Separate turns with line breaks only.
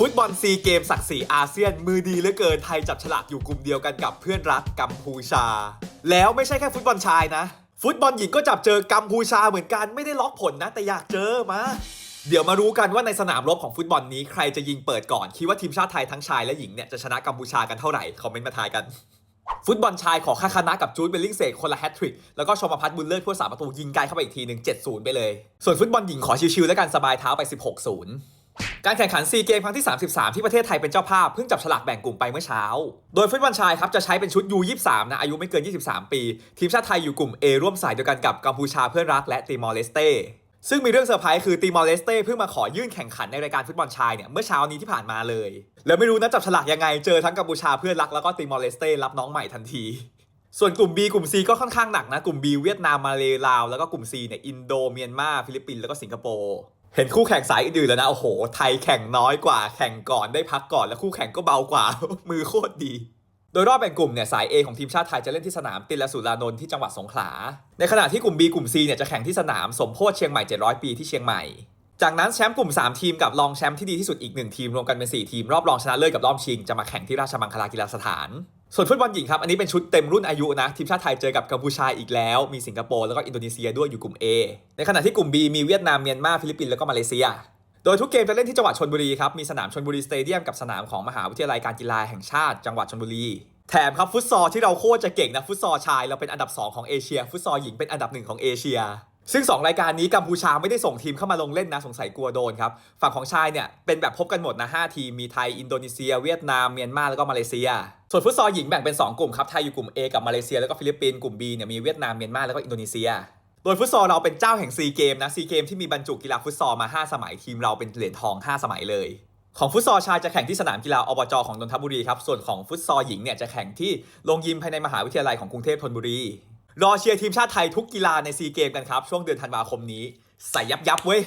ฟุตบอลซีเกมศักดิ์ศรีอาเซียน มือดีเหลือเกินไทยจับฉลากอยู่กลุ่มเดียวกันกับเพื่อนรักกัมพูชา แล้วไม่ใช่แค่ฟุตบอลชายนะ ฟุตบอลหญิงก็จับเจอกัมพูชาเหมือนกันไม่ได้ล็อกผลนะ แต่อยากเจอมาเดี๋ยวมารู้กันว่าในสนามรบของฟุตบอลนี้ใครจะยิงเปิดก่อน คิดว่าทีมชาติไทยทั้งชายและหญิงเนี่ยจะชนะกัมพูชากันเท่าไหร่ คอมเมนต์มาทายกัน ฟุตบอลชายขอค่าคณะกับจูดเบลลิงเซกคนละแฮตทริก แล้วก็ชมพัฒน์บุญเลิศผู้สาประตูยิงไกลเข้าไปอีกทีหนึ่ง7-0 ไปเลย ส่วนฟุตบอลหญิงขอชิวๆแล้วกันสบายเท้าไป 16-0 การแข่งขันซีเกมครั้งที่ 33 ที่ประเทศไทยเป็นเจ้าภาพเพิ่งจับฉลากแบ่งกลุ่มไปเมื่อเช้า โดยฟุตบอลชายครับจะใช้เป็นชุด U23 นะอายุไม่เกิน 23 ปี ทีมชาติไทยอยู่กลุ่ม A ร่วมสายเดียวกันกับกัมพูชาเพื่อนรักและติมอร์เลสเต้ซึ่งมีเรื่องเซอร์ไพรส์คือติมอร์เลสเต้เพิ่งมาขอยื่นแข่งขันในรายการฟุตบอลชายเนี่ยเมื่อเช้านี้ที่ผ่านมาเลย แล้วไม่รู้นะจับฉลากยังไงเจอทั้งกัมพูชาเพื่อนรักแล้วก็ติมอร์เลสเต้รับน้องใหม่ทันที ส่วนกลุ่ม B กลุ่ม C ก็ค่อนข้างหนักนะ กลุ่ม B เวียดนามมาเลลาวแล้วก็กลุ่ม C เนี่ยอินโดเมียนมาฟิลิปปินส์แล้วก็สิงคโปร์ เห็นคู่แข่งสายอื่นแล้วนะ โอ้โห ไทยแข่งน้อยกว่า แข่งก่อนได้พักก่อนแล้วคู่แข่งก็เบากว่า มือโคตรดี โดยรอบแบ่งกลุ่มเนี่ยสาย A ของทีมชาติไทยจะเล่นที่สนามติลสุรานนท์ที่จังหวัดสงขลา ในขณะที่กลุ่ม B กลุ่ม C เนี่ยจะแข่งที่สนามสมโพธิเชียงใหม่ 700 ปีที่เชียงใหม่ จากนั้นแชมป์กลุ่ม 3 ทีมกับรองแชมป์ที่ดีที่สุดอีก 1 ทีมรวมกันเป็น 4 ทีมรอบรองชนะเลิศกับรอบชิงจะมาแข่งที่ราชมังคลากีฬาสถานส่วนฟุตบอลหญิงครับ อันนี้เป็นชุดเต็มรุ่นอายุนะ ทีมชาติไทยเจอกับกัมพูชาอีกแล้ว มีสิงคโปร์แล้วก็อินโดนีเซียด้วยอยู่กลุ่ม A ในขณะที่กลุ่ม B มีเวียดนามเมียนมาฟิลิปปินส์แล้วก็มาเลเซีย โดยทุกเกมจะเล่นที่จังหวัดชนบุรีครับ มีสนามชนบุรีสเตเดียมกับสนามของมหาวิทยาลัยการกีฬาแห่งชาติจังหวัดชนบุรี แถมครับฟุตซอลที่เราโคตรจะเก่งนะฟุตซอลชายเราเป็นอันดับ 2 ของเอเชีย ฟุตซอลหญิงเป็นอันดับหนึ่งของเอเชีย ซึ่ง 2 รายการนี้กัมพูชาไม่ได้ส่งทีมเข้ามาลงเล่นนะ สงสัยกลัวโดนครับ ฝั่งของชายเนี่ย เป็นแบบพบกันหมดนะ5ทีม มีไทย อินโดนีเซีย เวียดนาม เมียนมา แล้วก็มาเลเซีย ส่วนฟุตซอลหญิงแบ่งเป็น 2 กลุ่มครับ ไทยอยู่กลุ่ม A กับมาเลเซีย แล้วก็ฟิลิปปินส์ กลุ่ม B เนี่ยมีเวียดนาม เมียนมา แล้วก็อินโดนีเซีย โดยฟุตซอลเราเป็นเจ้าแห่งซีเกมนะซีเกมที่มีบรรจุกีฬาฟุตซอลมา 5 สมัยทีมเราเป็นเหรียญทอง 5 สมัยเลยของฟุตซอลชายจะแข่งที่สนามกีฬาอบจของนนทบุรีครับส่วนของฟุตซอลหญิงเนี่ยจะแข่งที่โรงยิมภายในมหาวิทยาลัยของกรุงเทพธนบุรี รอเชียร์ทีมชาติไทยทุกกีฬาในซีเกมกันครับ ช่วงเดือนธันวาคมนี้ ใส่ยับยับเว้ย